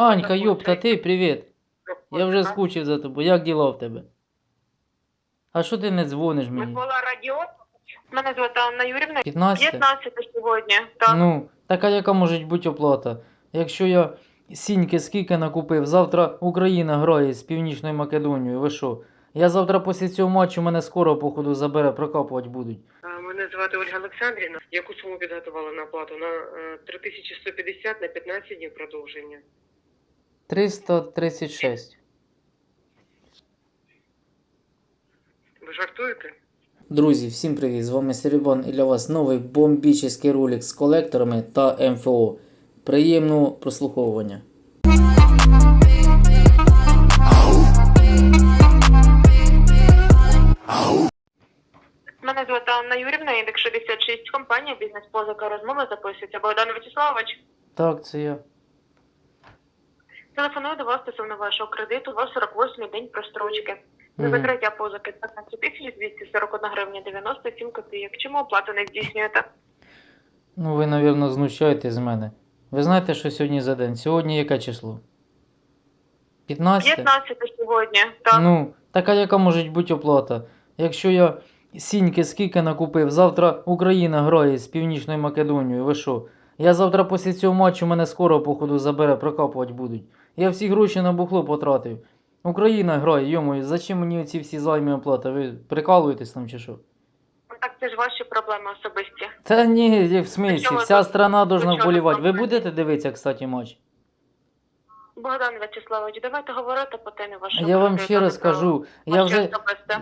Анька, ёпта, ти, привіт. Я вже скучив за тобою. Як діла в тебе? А що ти не дзвониш мені? Микола Радіон. Мене звати Анна Юрівна. 15? 15 сьогодні. Так. Ну, така яка може бути оплата? Якщо я сіньки скільки накупив, завтра Україна грає з Північною Македонією, ви що? Я завтра після цього матчу мене скоро, походу, забере, прокапувати будуть. Мене звати Ольга Олександрівна. Яку суму підготували на оплату? На е, 3150 на 15 днів продовження. 336. Ви жартуєте? Друзі, всім привіт! З вами Серебан і для вас новий бомбічний ролик з колекторами та МФО. Приємного прослуховування. Мене звати Анна Юрівна, індекс 66, компанія бізнес позика розмова записується. Богдан Вячеславович. Так, це я. Телефоную до вас стосовно вашого кредиту. У вас 48 день прострочки. За Мгм. закриття позики 15 тисяч 241 гривня 97 копійок. Чому оплату не здійснюєте? Ну, ви, напевно, знущаєтесь з мене. Ви знаєте, що сьогодні за день? Сьогодні яке число? 15? 15 сьогодні. Так. Ну, така яка може бути оплата? Якщо я сіньки скільки накупив, завтра Україна грає з Північною Македонією, ви що? Я завтра після цього матчу мене скоро, походу, забере, прокапувати будуть. Я всі гроші на бухло потратив. Україна грає, йому, зачем мені ці всі займи оплата? Ви прикалуєтесь там чи що? Так це ж ваші проблеми особисті. Та ні, в смислі, вся страна должна вболівати. Ви будете дивитися, кстати, матч? Богдан Вячеславович, давайте говорити по темі вашого Я вам ще раз кажу, я вже,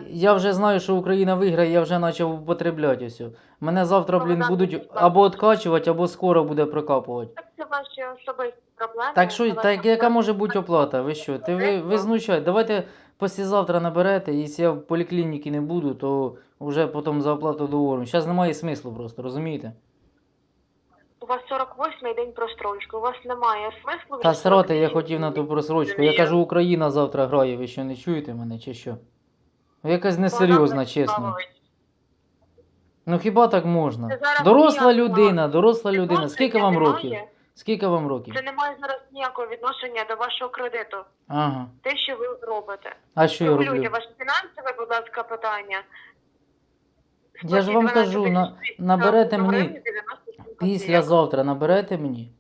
я вже знаю, що Україна виграє, я вже почав употребляти ось. Мене завтра, блін, будуть або откачувати, або скоро буде прокапувати. Так Це ваші особисті проблеми. Так що, так яка може бути оплата? Ви що? Ти ви, ви знущаєте. Давайте післязавтра наберете, і якщо я в поліклініці не буду, то вже потім за оплату договоримо. Зараз немає смислу просто, розумієте? У вас 48-й день прострочки, у вас немає смислу... Та срати, я хотів на ту просрочку. Я кажу, Україна завтра грає, ви що не чуєте мене чи що? Ви якась несерйозна, чесно. Ну хіба так можна? Доросла людина, доросла людина. Скільки вам років? Скільки вам років? Це не має зараз ніякого відношення до вашого кредиту. Ага. Те, що ви робите. А що я роблю? ваше фінансове, будь ласка, питання. Я ж вам кажу, на- наберете мені 97 копійок. Післязавтра наберете мені?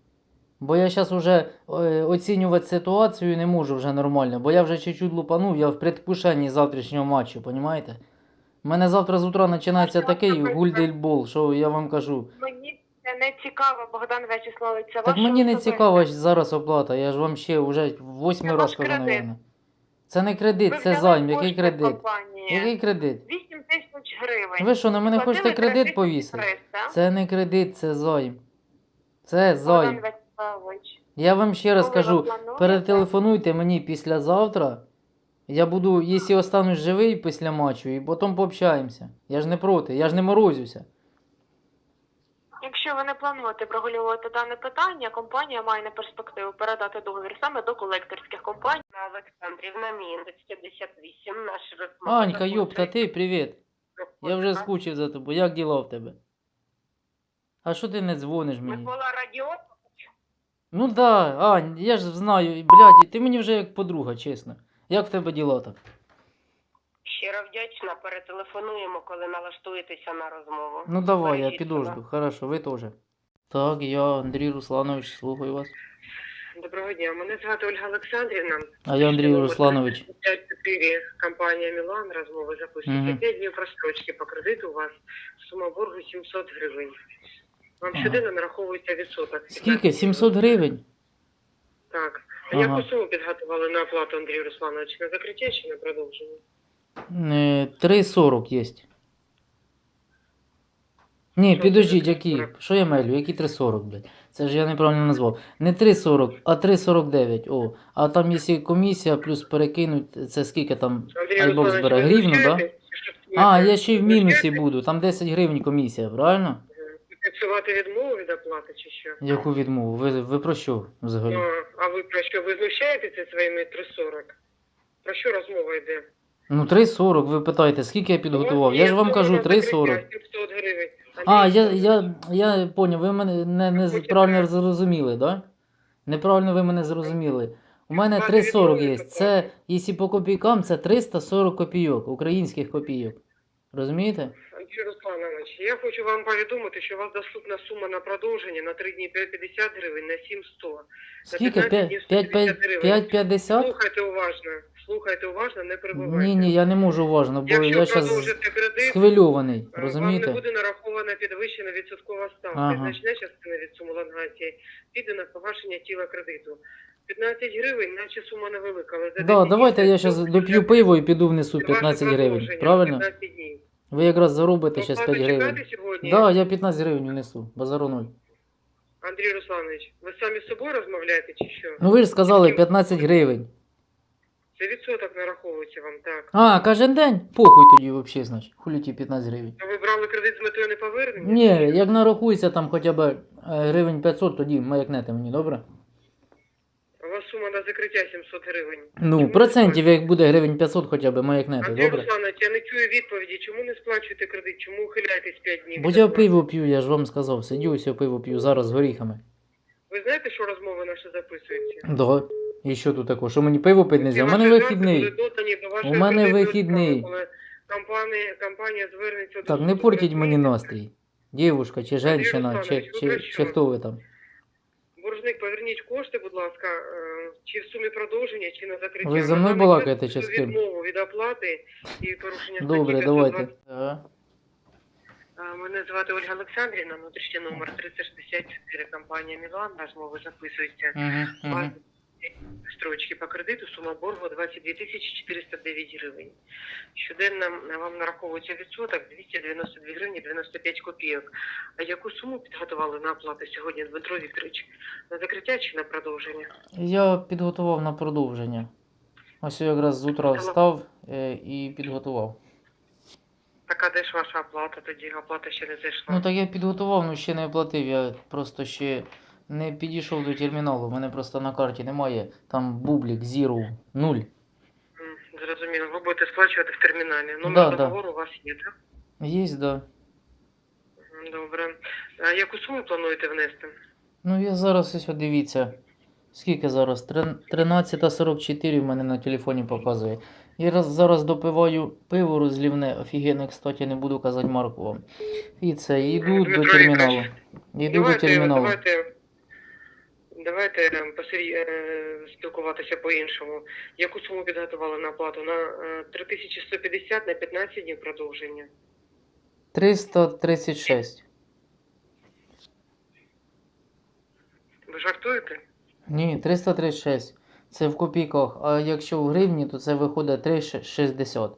Бо я зараз вже е, оцінювати ситуацію не можу вже нормально, бо я вже чуть-чуть лупанув, я в предвкушенні завтрашнього матчу, понімаєте? У мене завтра з утра починається такий гульдельбол, що я вам кажу. Мені це не цікаво, Богдан Вячеславович, це Так мені не ж зараз оплата, я ж вам ще вже восьмий раз кажу, напевно. Це не Ви кредит, це займ, який кредит? компанії. Який кредит? 8 тисяч гривень. Ви що, на мене Платили хочете кредит 3300? повісити? Це не кредит, це займ. Це. Богдан Вячеславович, Я вам ще раз коли кажу, плануєте, перетелефонуйте мені післязавтра. Я буду, якщо останусь живий після матчу, і потім пообщаємося. Я ж не проти, я ж не морозюся. Якщо ви не плануєте прогулювати дане питання, компанія має на перспективу передати договір саме до колекторських компаній. Олександрівна, мій індекс 58, наш розмова. Анька, ёпта, ти, привіт. Я вже скучив за тобою. Як діла в тебе? А що ти не дзвониш мені? Микола Радіон. Ну да, Ань, я ж знаю, блядь, ти мені вже як подруга, чесно. Як в тебе діла так? Щиро вдячна, перетелефонуємо, коли налаштуєтеся на розмову. Ну давай, я Бережіть підожду. Хорошо, ви теж. Так, я Андрій Русланович, слухаю вас. Доброго дня, мене звати Ольга Олександрівна. А я Андрій Русланович. 54 компанія Мілан, розмови записується. Мгм. 5 днів прострочки по кредиту у вас, сума боргу 700 гривень. Вам Ага. щоденно нараховується відсоток. Скільки? 700 гривень? Так. А Ага. яку суму підготували на оплату, Андрій Русланович? На закриття чи на продовження? Е, 3,40 є. Ні, підождіть, які? Що я мелю? Які 3,40, блядь? Це ж я неправильно назвав. Не 3,40, а 3,49. О, а там якщо комісія плюс перекинуть, це скільки там альбом збере? Гривну, да? Що ви А, я ще й в мінусі буду. Там 10 гривень комісія, правильно? Ви Фіксувати відмову від оплати чи що? Яку відмову? Ви, ви про що взагалі? Ну, а ви про що? Ви знущаєтеся своїми 3,40? Про що розмова йде? Ну 3,40, ви питаєте, скільки я підготував? Я ж вам кажу 3,40. 700 гривень. А, я, я, я поняв, ви мене не, не правильно зрозуміли, да? Неправильно ви мене зрозуміли. У мене Вас 3,40 є. Це, якщо по копійкам, це 340 копійок, українських копійок. Розумієте? Андрій Русланович, я хочу вам повідомити, що у вас доступна сума на продовження на 3 дні 50 гривень, на 7 100. Скільки? 15 днів 150 гривень. 5,50? Слухайте уважно, слухайте уважно, не перебувайте. Ні, ні, я не можу уважно, бо Якщо я зараз продовжите кредит, схвильований, е, вам не розумієте? буде нарахована підвищена відсоткова ставка. Ага. Значна частина від суми лонгації піде на погашення тіла кредиту. 15 гривень, наче сума невелика, але за Да, 10 давайте днів я зараз доп'ю пиво і піду внесу ваше 15 гривень. Правильно? 15 днів. Ви якраз заробите зараз Оплату 5 гривень. сьогодні? Да, я 15 гривень внесу, базару ноль. Андрій Русланович, ви самі з собою розмовляєте чи що? Ну ви ж сказали 15 гривень. Це відсоток нараховується вам, так. А, кожен день? Похуй тоді взагалі, значить. Хулі ті 15 гривень. А ви брали кредит з метою неповернення? Ні, як нарахується там хоча б е, гривень 500, тоді маякнете мені, добре? Вас сума на закриття 700 гривень. Ну, Чому процентів, не як буде гривень 500 хоча б маякнете, Андрій добре? Русланович, я не чую відповіді. Чому не сплачуєте кредит? Чому ухиляєтесь 5 днів? Бо від я оплати? пиво п'ю, я ж вам сказав, сидю ось я пиво п'ю зараз з горіхами. Ви знаєте, що розмови наші записуються? Да. І що тут такого? Що мені пиво пити не У мене вихідний. У мене вихідний. Компанія, компанія звернеться до Так, не суду, портіть мені настрій. Дівушка чи чи, Русланович, ви чи, чи що? хто ви там. Боржник, поверніть кошти, будь ласка, е, чи в сумі продовження, чи на закриття. Ви за мною балакаєте чи з ким? відмову від оплати і порушення Добре, статті давайте. Ага. Е, Мене звати Ольга Олександрівна, внутрішній номер 364, компанія Мілан, наш мови записується. Угу, вас мгм. строчки по кредиту, сума боргу 22 тисячі 409 гривень. Щоденно вам нараховується відсоток 292 гривні 95 копійок. А яку суму підготували на оплату сьогодні, Дмитро Вікторович? На закриття чи на продовження? Я підготував на продовження. Ось я якраз з утра встав е, і підготував. Так, а де ж ваша оплата тоді? Оплата ще не зайшла. Ну так я підготував, ну ще не оплатив. Я просто ще не підійшов до терміналу. У мене просто на карті немає. Там бублік, зіру, нуль. Зрозуміло, ви будете сплачувати в терміналі. Номер Да, да. договору у вас є, так? Є, да. М, Добре. А яку суму плануєте внести? Ну я зараз ось от дивіться. Скільки зараз? Трин- 13.44 в мене на телефоні показує. Я раз, зараз допиваю пиво розлівне, офігенне, кстати, не буду казати марку вам. І це, йду Дмитро до терміналу. Йду до давайте, терміналу. давайте, давайте е, е, спілкуватися по-іншому. Яку суму підготували на оплату? На е, 3150 на 15 днів продовження. 336. Ви жартуєте? Ні, 336. Це в копійках. А якщо в гривні, то це виходить 360.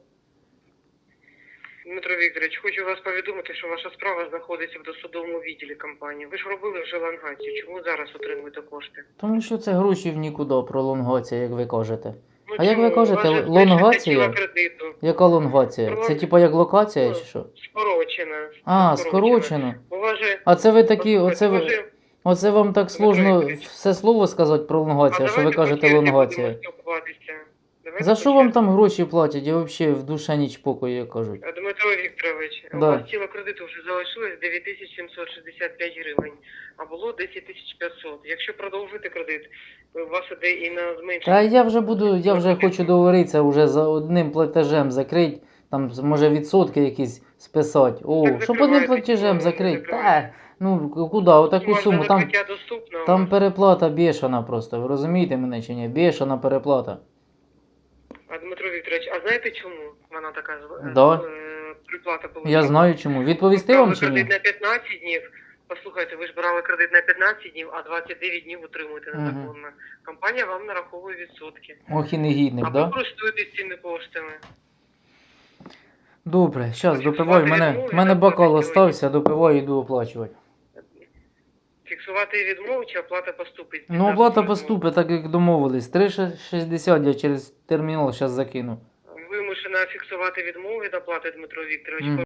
Дмитро Вікторович, хочу вас повідомити, що ваша справа знаходиться в досудовому відділі компанії. Ви ж робили вже лангацію. Чому зараз отримуєте кошти? Тому що це гроші в нікуди, пролонгація, як ви кажете. Ну, А як ви чому? кажете, лонгація? кредиту. Яка лонгація? Це типа як локація чи що? Скорочена. А, скорочено. У вас же... А це ви такі, оце у вас ви. же- Оце вам так сложно все слово сказати про лонгація, що ви давайте кажете черзі лонгація. будемо. Давайте За що вам там гроші платять? Я взагалі в душа ніч покою, як кажуть. Е, Дмитро Вікторович, у Да. вас тіло кредиту вже залишилось 9765 гривень, а було 10500. Якщо продовжити кредит, у вас іде і на зменшення. Та я вже буду, я вже хочу договоритися вже за одним платежем закрити, там може відсотки якісь списати. О, Так щоб одним закривайте, платежем закрити. Та, ну куди, отаку Можна суму. Там, закриття доступно. там переплата бешена просто. Ви розумієте мене чи ні? Бешена переплата. Дмитро Вікторович, а знаєте чому вона така Да. е, приплата була? Я знаю чому. Відповісти вам чи ні? кредит на 15 днів. Послухайте, ви ж брали кредит на 15 днів, а 29 днів отримуєте Мгм. незаконно. Компанія вам нараховує відсотки. Ох і негідник, А да? ви користуєтесь цими коштами. Добре, зараз допиваю. Мене, мене так, бокал остався, допиваю, йду оплачувати. Фіксувати відмову чи оплата поступить? Ну, оплата поступить, так як домовились. 3,60 я через термінал зараз закину. Вимушена фіксувати відмову від оплати, Дмитро Вікторович. Мгм.